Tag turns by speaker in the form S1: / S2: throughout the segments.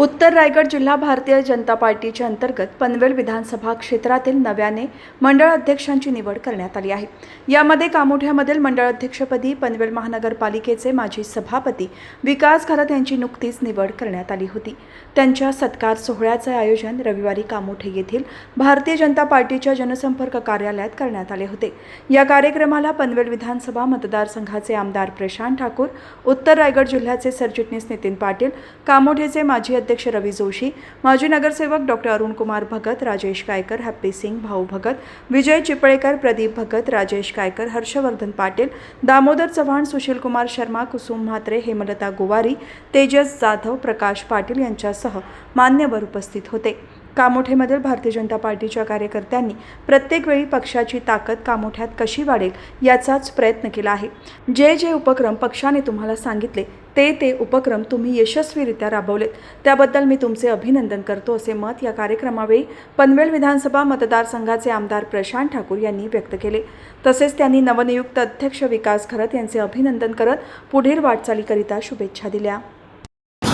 S1: उत्तर रायगड जिल्हा भारतीय जनता पार्टीच्या अंतर्गत पनवेल विधानसभा क्षेत्रातील नव्याने मंडळ अध्यक्षांची निवड करण्यात आली आहे. यामध्ये कामोठ्यामधील मंडळ अध्यक्षपदी पनवेल महानगरपालिकेचे माजी सभापती विकास खरत यांची नुकतीच निवड करण्यात आली होती. त्यांच्या सत्कार सोहळ्याचे आयोजन रविवारी कामोठे येथील भारतीय जनता पार्टीच्या जनसंपर्क कार्यालयात करण्यात आले होते. या कार्यक्रमाला पनवेल विधानसभा मतदारसंघाचे आमदार प्रशांत ठाकूर उत्तर रायगड जिल्ह्याचे सरचिटणीस नितीन पाटील कामोठेचे माजी अध्यक्ष रवी जोशी माजी नगरसेवक डॉक्टर अरुणकुमार भगत राजेश गायकर हॅप्पी सिंग भाऊ भगत विजय चिपळेकर प्रदीप भगत राजेश गायकर हर्षवर्धन पाटील दामोदर चव्हाण सुशीलकुमार शर्मा कुसुम म्हात्रे हेमलता गोवारी तेजस जाधव प्रकाश पाटील यांच्यासह मान्यवर उपस्थित होते. कामोठेमधील भारतीय जनता पार्टीच्या कार्यकर्त्यांनी प्रत्येक वेळी पक्षाची ताकद कामोठ्यात कशी वाढेल याचाच प्रयत्न केला आहे. जे जे उपक्रम पक्षाने तुम्हाला सांगितले ते ते उपक्रम तुम्ही यशस्वीरित्या राबवलेत. त्याबद्दल मी तुमचे अभिनंदन करतो असे मत या कार्यक्रमावेळी पनवेल विधानसभा मतदारसंघाचे आमदार प्रशांत ठाकूर यांनी व्यक्त केले. तसेच त्यांनी नवनियुक्त अध्यक्ष विकास खरत यांचे अभिनंदन करत पुढील वाटचालीकरिता शुभेच्छा दिल्या.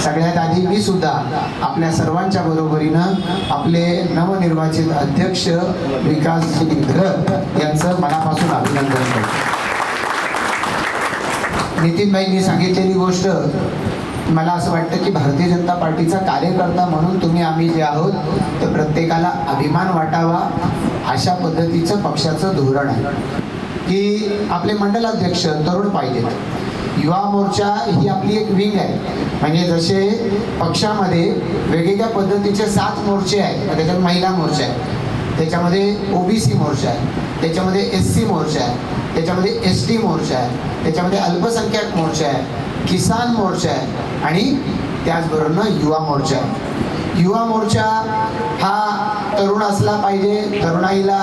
S2: सगळ्यात आधी मी सुद्धा आपल्या सर्वांच्या बरोबरीनं आपले नवनिर्वाचित अध्यक्ष विकास घरत यांचं मनापासून अभिनंदन करतो. नितीनबाईंनी सांगितलेली गोष्ट मला असं वाटतं की भारतीय जनता पार्टीचा कार्यकर्ता म्हणून तुम्ही आम्ही जे आहोत ते प्रत्येकाला अभिमान वाटावा अशा पद्धतीचं पक्षाचं धोरण आहे. की आपले मंडलाध्यक्ष तरुण पाहिजेत. युवा मोर्चा ही आपली एक विंग आहे. म्हणजे जसे पक्षामध्ये वेगवेगळ्या पद्धतीचे सात मोर्चे आहेत त्याच्यात महिला मोर्चा आहे. त्याच्यामध्ये ओबीसी मोर्चा आहे त्याच्यामध्ये एस सी मोर्चा आहे त्याच्यामध्ये एस टी मोर्चा आहे त्याच्यामध्ये अल्पसंख्याक मोर्चा आहे किसान मोर्चा आहे आणि त्याचबरोबर युवा मोर्चा आहे. युवा मोर्चा हा तरुण असला पाहिजे तरुणाईला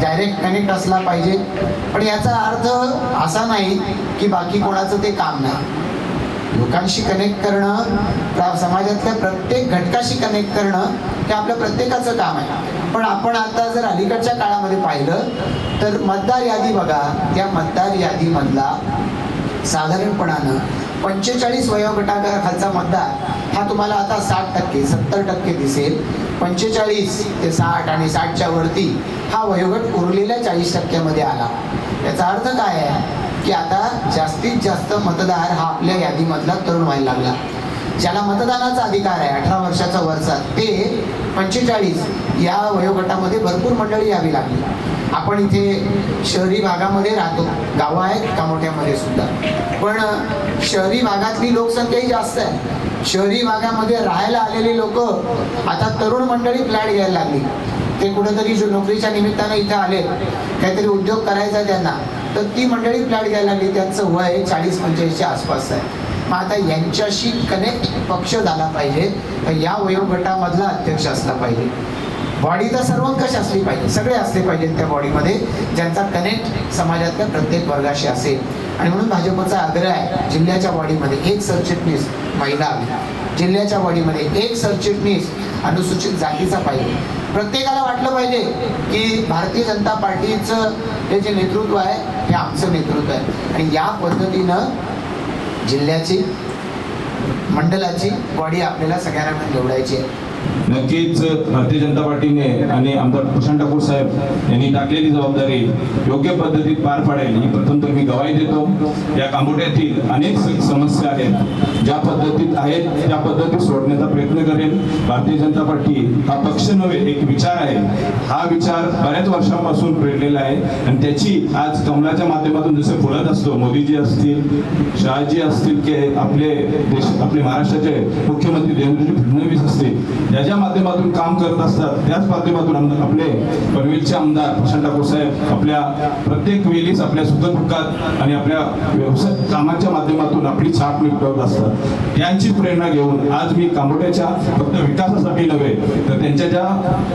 S2: डायरेक्ट कनेक्ट असला पाहिजे. पण याचा अर्थ असा नाही की बाकी कोणाचं ते काम नाही. लोकांशी कनेक्ट करणं समाजातल्या प्रत्येक घटकाशी कनेक्ट करणं हे आपल्या प्रत्येकाचं काम आहे. पण आपण आता जर अलीकडच्या काळामध्ये पाहिलं तर मतदार यादी बघा. त्या मतदार यादीमधला साधारणपणानं पंचेचाळीस वयोगटाखालचा मतदार हा तुम्हाला आता साठ टक्के सत्तर टक्के दिसेल. पंचेचाळीस ते साठ आणि साठच्या वरती हा वयोगट उरलेल्या चाळीस टक्क्यामध्ये आला. याचा अर्थ काय आहे? की आता जास्तीत जास्त मतदार हा आपल्या यादीमधला तरुण व्हायला लागला. ज्याला मतदानाचा अधिकार आहे अठरा वर्षाचा वरचा ते पंचेचाळीस या वयोगटामध्ये भरपूर मंडळी यावी लागली. आपण इथे शहरी भागामध्ये राहतो. गावं आहेत कामोठ्यामध्ये सुद्धा. पण शहरी भागातली लोकसंख्याही जास्त आहे. शहरी भागामध्ये राहायला आलेली लोक आता तरुण मंडळी फ्लॅट घ्यायला लागली. ते कुठेतरी जो नोकरीच्या निमित्तानं इथे आले काहीतरी उद्योग करायचा आहे त्यांना तर ती मंडळी फ्लॅट घ्यायला लागली. त्यांचं वय चाळीस पंचेचाळीसच्या आसपास आहे. मग आता यांच्याशी कनेक्ट पक्ष झाला पाहिजे. तर या वयोगटामधला अध्यक्ष असला पाहिजे. बॉडी तर सर्वंकष असली पाहिजे सगळे असले पाहिजेत त्या बॉडीमध्ये ज्यांचा कनेक्ट समाजातल्या प्रत्येक वर्गाशी असेल. आणि म्हणून भाजपचा आग्रह आहे जिल्ह्याच्या बॉडीमध्ये एक सरचिटणीस महिला जिल्ह्याच्या बॉडीमध्ये एक सरचिटणीस अनुसूचित जातीचा पाहिजे. प्रत्येकाला वाटलं पाहिजे की भारतीय जनता पार्टीचं हे जे नेतृत्व आहे हे आमचं नेतृत्व आहे. आणि या पद्धतीनं जिल्ह्याची मंडलाची बॉडी आपल्याला सगळ्यांना निवडायची आहे.
S3: नक्कीच भारतीय जनता पार्टीने आणि आमदार प्रशांत ठाकूर साहेब यांनी टाकलेली जबाबदारी योग्य पद्धतीत पार पाडेल. ही प्रथम तर मी गवाही देतो. या कांबोड्यातील अनेक समस्या आहेत. ज्या पद्धतीत आहेत त्या पद्धतीत सोडण्याचा प्रयत्न करेल. भारतीय जनता पार्टी हा पक्ष नव्हे एक विचार आहे. हा विचार बऱ्याच वर्षांपासून प्रेरलेला आहे. आणि त्याची आज कमलाच्या माध्यमातून जसे बोलत असतो मोदीजी असतील शहाजी असतील की आपले देश आपले महाराष्ट्राचे मुख्यमंत्री देवेंद्रजी फडणवीस असतील याच्या माध्यमातून काम करत असतात त्याच माध्यमातून आपले पनवेलचे आमदार प्रशांत ठाकूर साहेब आपल्या प्रत्येक वेळीच आपल्या सुखदुःखात आणि आपल्या व्यवसाय कामाच्या माध्यमातून आपली छाप निपटवत असतात. त्यांची प्रेरणा घेऊन आज मी कामोट्याच्या फक्त विकासासाठी नव्हे तर त्यांच्या ज्या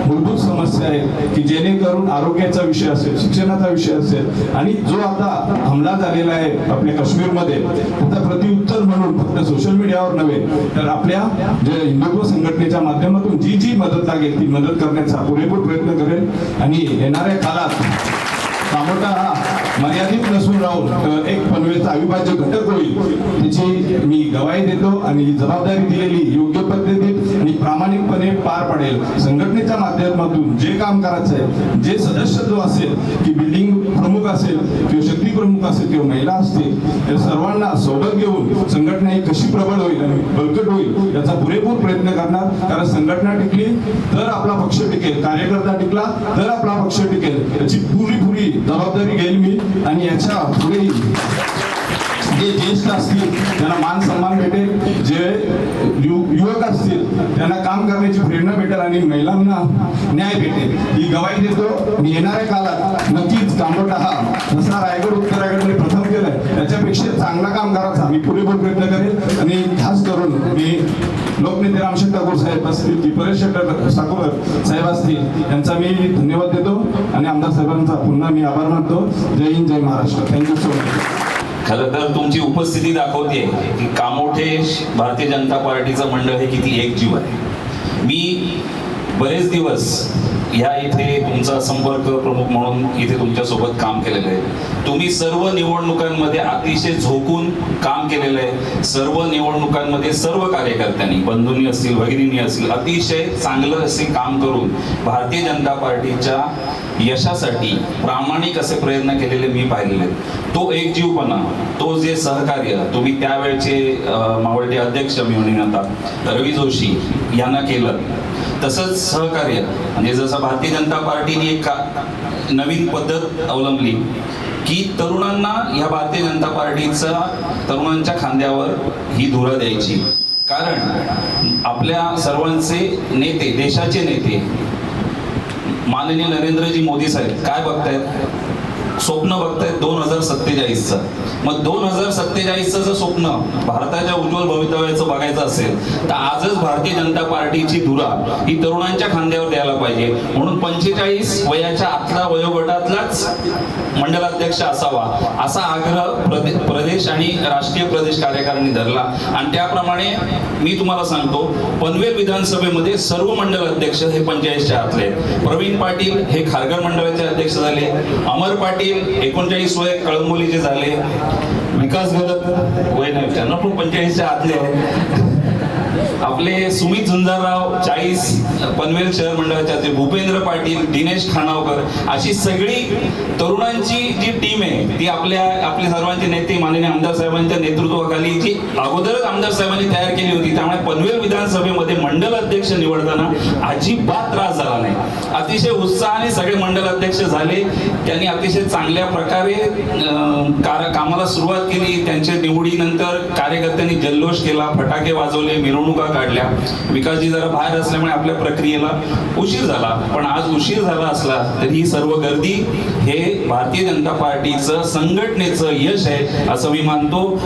S3: मूलभूत समस्या आहेत की जेणेकरून आरोग्याचा विषय असेल शिक्षणाचा विषय असेल आणि जो आता हमला झालेला आहे आपल्या काश्मीरमध्ये त्याचा प्रत्युत्तर म्हणून फक्त सोशल मीडियावर नव्हे तर आपल्या जे हिंदुत्व संघटनेच्या माध्यमातून जी जी मदत लागेल ती मदत करण्याचा पुरेपूर प्रयत्न करेल. आणि येणाऱ्या काळात कामोटा हा मर्यादित नसून राहून एक पनवेलचा अविभाज्य घटक होईल त्याची मी गवाही देतो आणि जबाबदारी दिलेली योग्य पद्धतीत प्रामाणिकपणे पार पडेल. संघटनेच्या माध्यमातून जे काम करायचं आहे जे सदस्य जो असेल की बिल्डिंग असेल किंवा शक्ती प्रमुख असेल किंवा महिला असतील या सर्वांना सोबत घेऊन संघटना ही कशी प्रबळ होईल आणि बळकट होईल याचा पुरेपूर प्रयत्न करणार. कारण संघटना टिकली तर आपला पक्ष टिकेल. कार्यकर्ता टिकला तर आपला पक्ष टिकेल. याची पुरी पुरी जबाबदारी घेईल मी आणि याच्या पुढेही जे ज्येष्ठ असतील त्यांना मान सन्मान भेटेल. जे युवक असतील त्यांना काम करण्याची प्रेरणा भेटेल आणि महिलांना न्याय भेटेल. ही गवाही देतो. मी येणाऱ्या काळात नक्कीच कामोटा हा जसा रायगड उत्तर उत्तरागडने प्रथम केलाय. त्याच्यापेक्षा चांगला काम करायचा मी पुरेपूर प्रयत्न करेल. आणि खास करून मी लोकनेते रामशेठ ठाकूर साहेब असतील की परेश शेट्टर ठाकूर साहेब असतील यांचा मी धन्यवाद देतो. आणि आमदार साहेबांचा पुन्हा मी आभार मानतो. जय हिंद जय Maharashtra. Thank you so much
S4: खरं तर तुमची उपस्थिती दाखवते की कामोठे भारतीय जनता पार्टीचं मंडळ हे किती एकजीव आहे. मी बरेच दिवस ह्या इथे तुमचा संपर्क प्रमुख म्हणून इथे तुमच्यासोबत काम केलेलं आहे. तुम्ही सर्व निवडणुकांमध्ये अतिशय झोकून काम केलेलं आहे. सर्व निवडणुकांमध्ये सर्व कार्यकर्त्यांनी बंधूंनी असतील भगिनींनी असतील अतिशय चांगलं असे काम करून भारतीय जनता पार्टीच्या यशासाठी प्रामाणिक असे प्रयत्न केलेले मी पाहिलेले तो एकजीवपणा तो जे सहकार्य तुम्ही त्यावेळचे मावळते अध्यक्ष मी आता रवी जोशी यांना केलं तसंच सहकार्य. म्हणजे जसं भारतीय जनता पार्टीने एक नवीन पद्धत अवलंबली की तरुणांना या भारतीय जनता पार्टीचा तरुणांच्या खांद्यावर ही धुरा द्यायची. कारण आपल्या सर्वांचे नेते देशाचे नेते माननीय नरेंद्रजी मोदी साहेब काय बघतायत? स्वप्न बघतायत दोन हजार सत्तेचाळीसचं. मग दोन हजार सत्तेचाळीसचं जर स्वप्न भारताच्या उज्ज्वल भवितव्याचं बघायचं असेल तर आजच भारतीय जनता पार्टीची धुरा ही तरुणांच्या खांद्यावर द्यायला पाहिजे. म्हणून पंचेचाळीस वयाच्या आतला वयोगटातलाच मंडलाध्यक्ष असावा असा आग्रह प्रदेश आणि राष्ट्रीय प्रदेश कार्यकारिणी धरला. आणि त्याप्रमाणे मी तुम्हाला सांगतो पनवेल विधानसभेमध्ये सर्व मंडल अध्यक्ष हे पंचेचाळीसच्या आतले प्रवीण पाटील हे खारघर मंडळाचे अध्यक्ष झाले अमर पाटील एकोणचाळीस वय कळंबोलीचे झाले. विकास गलत वय नाही त्यांना पण पंचेचाळीसच्या आतले आहे आपले सुमित झुंजारराव चाळीस पनवेल शहर मंडळाच्या भूपेंद्र पाटील दिनेश खानावकर अशी सगळी तरुणांची जी टीम आहे ती आपल्या आपले सर्वांचे नेते माननीय आमदार साहेबांच्या नेतृत्वाखाली जी अगोदरच आमदार साहेबांनी तयार केली होती त्यामुळे पनवेल विधानसभेमध्ये मंडल अध्यक्ष निवडताना अजिबात त्रास झाला नाही. अतिशय उत्साहाने सगळे मंडल अध्यक्ष झाले. त्यांनी अतिशय चांगल्या प्रकारे कामाला सुरुवात केली. त्यांच्या निवडीनंतर कार्यकर्त्यांनी जल्लोष केला फटाके वाजवले मिरवणूक काढल्या. विकासजी जरा बाहेर असल्यामुळे आपल्या प्रक्रियेला उशीर झाला. पण आज उशीर झाला असला तरी ही सर्व गर्दी हे भारतीय जनता पार्टीचं संघटनेचं यश आहे असं मी मानतो.